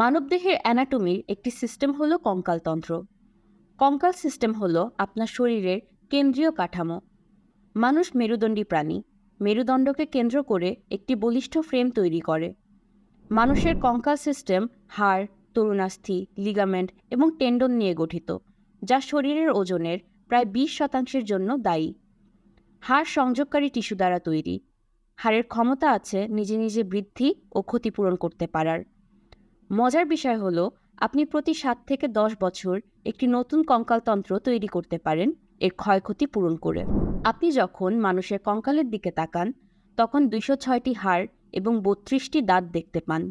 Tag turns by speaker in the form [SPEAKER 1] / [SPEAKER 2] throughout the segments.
[SPEAKER 1] মানবদেহের অ্যানাটমির একটি সিস্টেম হলো কঙ্কালতন্ত্র কঙ্কাল সিস্টেম হলো আপনার শরীরের কেন্দ্রীয় কাঠামো। মানুষ মেরুদণ্ডী প্রাণী। মেরুদণ্ডকে কেন্দ্র করে একটি বলিষ্ঠ ফ্রেম তৈরি করে। মানুষের কঙ্কাল সিস্টেম হাড়, তরুণাস্থি লিগামেন্ট এবং টেন্ডন নিয়ে গঠিত, যা শরীরের ওজনের প্রায় বিশ শতাংশের জন্য দায়ী। হাড় সংযোগকারী টিস্যু দ্বারা তৈরি। হাড়ের ক্ষমতা আছে নিজে নিজে বৃদ্ধি ও ক্ষতিপূরণ করতে পারার। মজার বিষয় হলো, আপনি প্রতি সাত থেকে দশ বছর একটি নতুন কঙ্কালতন্ত্র তৈরি করতে পারেন, এর ক্ষয়ক্ষতি পূরণ করে। আপনি যখন মানুষের কঙ্কালের দিকে তাকান, তখন দুইশো ছয়টি হাড় এবং বত্রিশটি দাঁত দেখতে পান।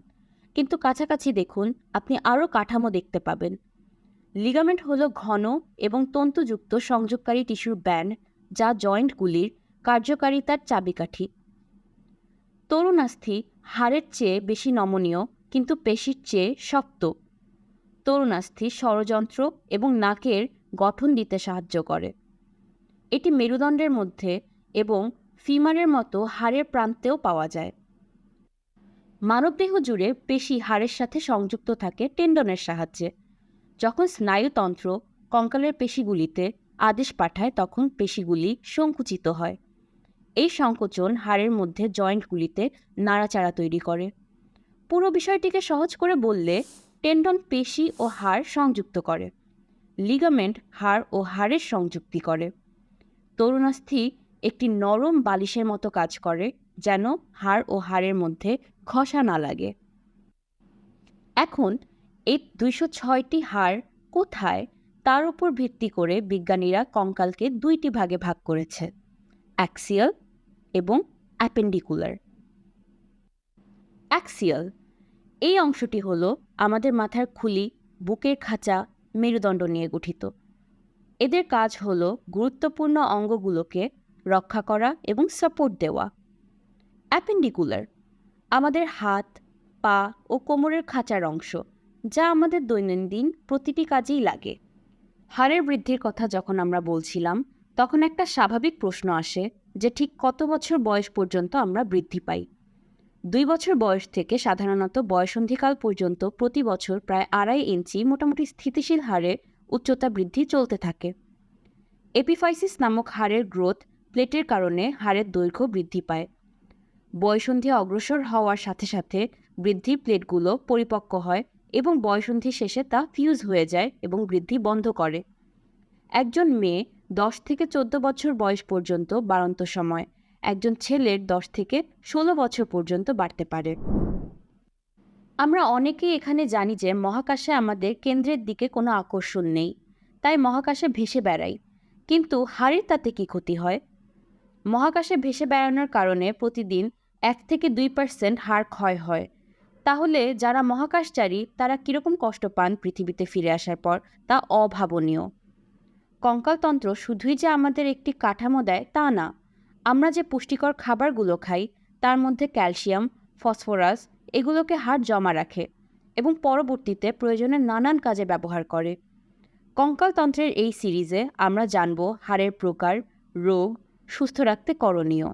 [SPEAKER 1] কিন্তু কাছাকাছি দেখুন, আপনি আরও কাঠামো দেখতে পাবেন। লিগামেন্ট হলো ঘন এবং তন্তুযুক্ত সংযোগকারী টিস্যুর ব্যান্ড, যা জয়েন্টগুলির কার্যকারিতার চাবিকাঠি। তরুণাস্থি হাড়ের চেয়ে বেশি নমনীয় কিন্তু পেশির চেয়ে শক্ত। তরুণাস্থি ষড়যন্ত্র এবং নাকের গঠন দিতে সাহায্য করে। এটি মেরুদণ্ডের মধ্যে এবং ফিমারের মতো হাড়ের প্রান্তেও পাওয়া যায়। মানবদেহ জুড়ে পেশি হাড়ের সাথে সংযুক্ত থাকে টেন্ডনের সাহায্যে। যখন স্নায়ুতন্ত্র কঙ্কালের পেশিগুলিতে আদেশ পাঠায়, তখন পেশিগুলি সংকুচিত হয়। এই সংকোচন হাড়ের মধ্যে জয়েন্টগুলিতে নাড়াচাড়া তৈরি করে। পুরো বিষয়টিকে সহজ করে বললে, টেন্ডন পেশি ও হাড় সংযুক্ত করে। লিগামেন্ট হাড় ও হাড়ের সংযুক্তি করে। তরুণাস্থি একটি নরম বালিশের মতো কাজ করে, যেন হাড় ও হাড়ের মধ্যে ঘষা না লাগে। এখন এই দুইশো ছয়টি হাড় কোথায় তার উপর ভিত্তি করে বিজ্ঞানীরা কঙ্কালকে দুইটি ভাগে ভাগ করেছে, অ্যাক্সিয়াল এবং অ্যাপেন্ডিকুলার। অ্যাক্সিয়াল এই অংশটি হলো আমাদের মাথার খুলি, বুকের খাঁচা, মেরুদণ্ড নিয়ে গঠিত। এদের কাজ হলো গুরুত্বপূর্ণ অঙ্গগুলোকে রক্ষা করা এবং সাপোর্ট দেওয়া। অ্যাপেন্ডিকুলার আমাদের হাত, পা ও কোমরের খাঁচার অংশ, যা আমাদের দৈনন্দিন প্রতিটি কাজেই লাগে। হাড়ের বৃদ্ধির কথা যখন আমরা বলছিলাম, তখন একটা স্বাভাবিক প্রশ্ন আসে যে ঠিক কত বছর বয়স পর্যন্ত আমরা বৃদ্ধি পাই। দুই বছর বয়স থেকে সাধারণত বয়সন্ধিকাল পর্যন্ত প্রতি বছর প্রায় আড়াই ইঞ্চি মোটামুটি স্থিতিশীল হারে উচ্চতা বৃদ্ধি চলতে থাকে। এপিফাইসিস নামক হাড়ের গ্রোথ প্লেটের কারণে হাড়ের দৈর্ঘ্য বৃদ্ধি পায়। বয়সন্ধি অগ্রসর হওয়ার সাথে সাথে বৃদ্ধির প্লেটগুলো পরিপক্ক হয় এবং বয়সন্ধি শেষে তা ফিউজ হয়ে যায় এবং বৃদ্ধি বন্ধ করে। একজন মেয়ে দশ থেকে চোদ্দ বছর বয়স পর্যন্ত বাড়ন্ত সময় একজন ছেলের দশ থেকে ষোলো বছর পর্যন্ত বাড়তে পারে। আমরা অনেকেই এখানে জানি যে মহাকাশে আমাদের কেন্দ্রের দিকে কোনো আকর্ষণ নেই, তাই মহাকাশে ভেসে বেড়াই। কিন্তু হাড়ের তাতে কী ক্ষতি হয়? মহাকাশে ভেসে বেড়ানোর কারণে প্রতিদিন এক থেকে দুই পার্সেন্ট হাড় ক্ষয় হয়। তাহলে যারা মহাকাশচারী, তারা কীরকম কষ্ট পান পৃথিবীতে ফিরে আসার পর, তা অভাবনীয়। কঙ্কালতন্ত্র শুধুই যে আমাদের একটি কাঠামো দেয়, তা না। আমরা যে পুষ্টিকর খাবারগুলো খাই, তার মধ্যে ক্যালসিয়াম, ফসফরাস এগুলোকে হাড় জমা রাখে এবং পরবর্তীতে প্রয়োজনে নানান কাজে ব্যবহার করে। কঙ্কালতন্ত্রের এই সিরিজে আমরা জানব হাড়ের প্রকার, রোগ, সুস্থ রাখতে করণীয়।